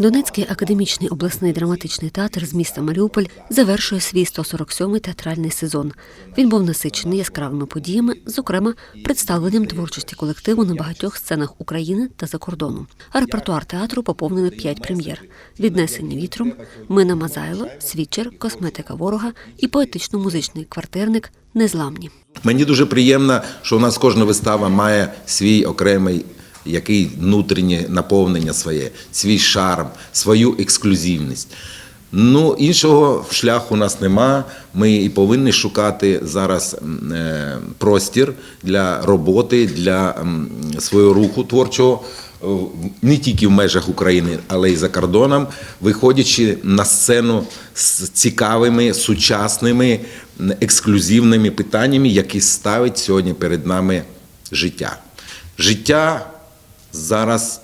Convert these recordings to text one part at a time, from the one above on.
Донецький академічний обласний драматичний театр з міста Маріуполь завершує свій 147-й театральний сезон. Він був насичений яскравими подіями, зокрема представленням творчості колективу на багатьох сценах України та за кордоном. А репертуар театру поповнили п'ять прем'єр: віднесені вітром, Мина Мазайло, Свідчер, Косметика ворога і поетично-музичний квартирник Незламні. Мені дуже приємно, що у нас кожна вистава має свій окремий який внутрішнє наповнення своє, свій шарм, свою ексклюзивність. Ну, іншого шляху у нас нема. Ми і повинні шукати зараз е, простір для роботи, для свого руху творчого е, не тільки в межах України, але й за кордоном, виходячи на сцену з цікавими, сучасними, ексклюзивними питаннями, які ставить сьогодні перед нами життя. Життя зараз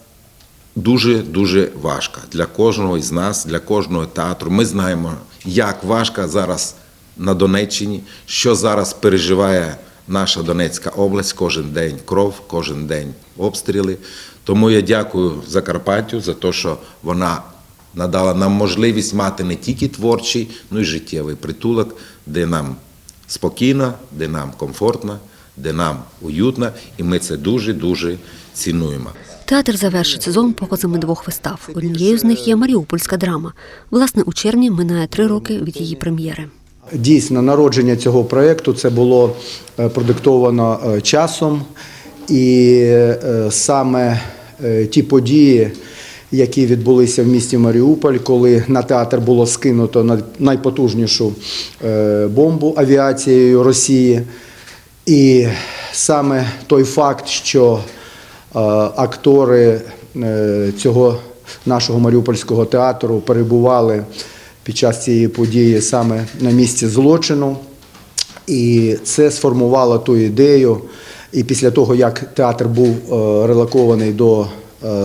дуже дуже важко для кожного із нас, для кожного театру. Ми знаємо, як важко зараз на Донеччині, що зараз переживає наша Донецька область кожен день кров, кожен день обстріли. Тому я дякую Закарпаттю за те, що вона надала нам можливість мати не тільки творчий, ну й життєвий притулок, де нам спокійно, де нам комфортно, де нам уютно, і ми це дуже дуже цінуємо. Театр завершить сезон показами двох вистав. Однією з них є Маріупольська драма. Власне, у червні минає три роки від її прем'єри. Дійсно, народження цього проєкту це було е, продиктовано е, часом, і е, саме ті події, які відбулися в місті Маріуполь, коли на театр було скинуто на- найпотужнішу бомбу авіацією Росії. І саме той факт, що е, актори е, цього нашого Маріупольського театру перебували під час цієї події саме на місці злочину. І це сформувало ту ідею. І після того, як театр був е, релокований до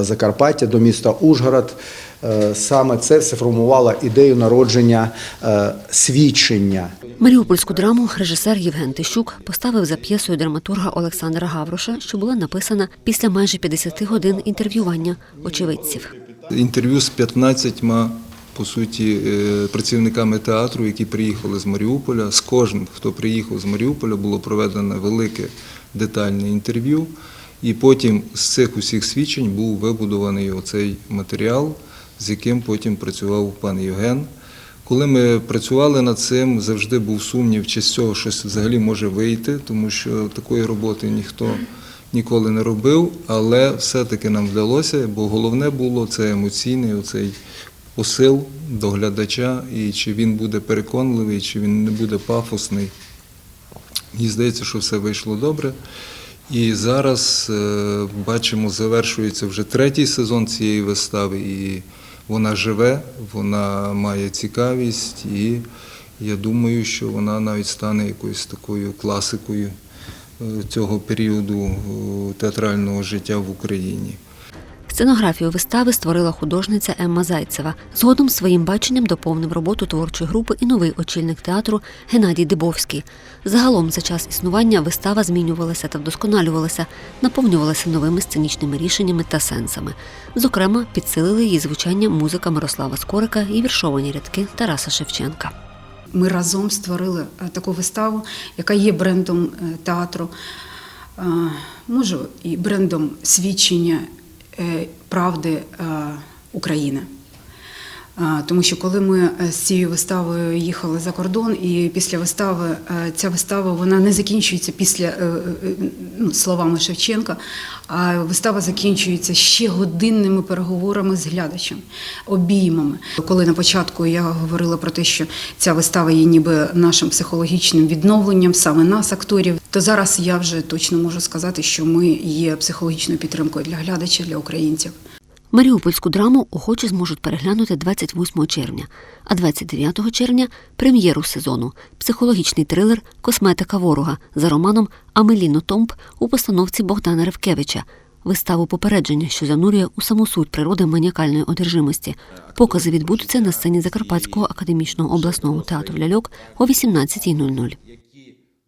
Закарпаття, до міста Ужгород, саме це все формувало ідею народження е, свідчення. Маріупольську драму режисер Євген Тищук поставив за п'єсою драматурга Олександра Гавроша, що була написана після майже 50 годин інтерв'ювання очевидців. Інтерв'ю з 15 по суті е, працівниками театру, які приїхали з Маріуполя. З кожним, хто приїхав з Маріуполя, було проведено велике детальне інтерв'ю. І потім з цих усіх свідчень був вибудований оцей матеріал, з яким потім працював пан Євген. Коли ми працювали над цим, завжди був сумнів, чи з цього щось взагалі може вийти, тому що такої роботи ніхто ніколи не робив, але все-таки нам вдалося, бо головне було це емоційний оцей посил до глядача, і чи він буде переконливий, чи він не буде пафосний. Мені здається, що все вийшло добре. І зараз е, бачимо, завершується вже третій сезон цієї вистави, і вона живе, вона має цікавість, і я думаю, що вона навіть стане якоюсь такою класикою е, цього періоду е, театрального життя в Україні. Сценографію вистави створила художниця Емма Зайцева. Згодом своїм баченням доповнив роботу творчої групи і новий очільник театру Геннадій Дибовський. Загалом за час існування вистава змінювалася та вдосконалювалася, наповнювалася новими сценічними рішеннями та сенсами. Зокрема, підсилили її звучання музика Мирослава Скорика і віршовані рядки Тараса Шевченка. Ми разом створили е, таку виставу, яка є брендом е, театру, може і брендом свідчення правди е, України. Тому що коли ми е, з цією виставою їхали за кордон, і після вистави е, ця вистава вона не закінчується після е, ну, словами Шевченка, а вистава закінчується ще годинними переговорами з глядачем, обіймами. Коли на початку я говорила про те, що ця вистава є ніби нашим психологічним відновленням, саме нас, акторів, то зараз я вже точно можу сказати, що ми є психологічною підтримкою для глядача, для українців. Маріупольську драму охочі зможуть переглянути 28 червня, а 29 червня прем'єру сезону психологічний трилер Косметика ворога за романом Амеліно Томп у постановці Богдана Ревкевича. Виставу попередження, що занурює у саму суть природи маніакальної одержимості. Покази відбудуться на сцені Закарпатського академічного обласного театру ляльок о 18.00.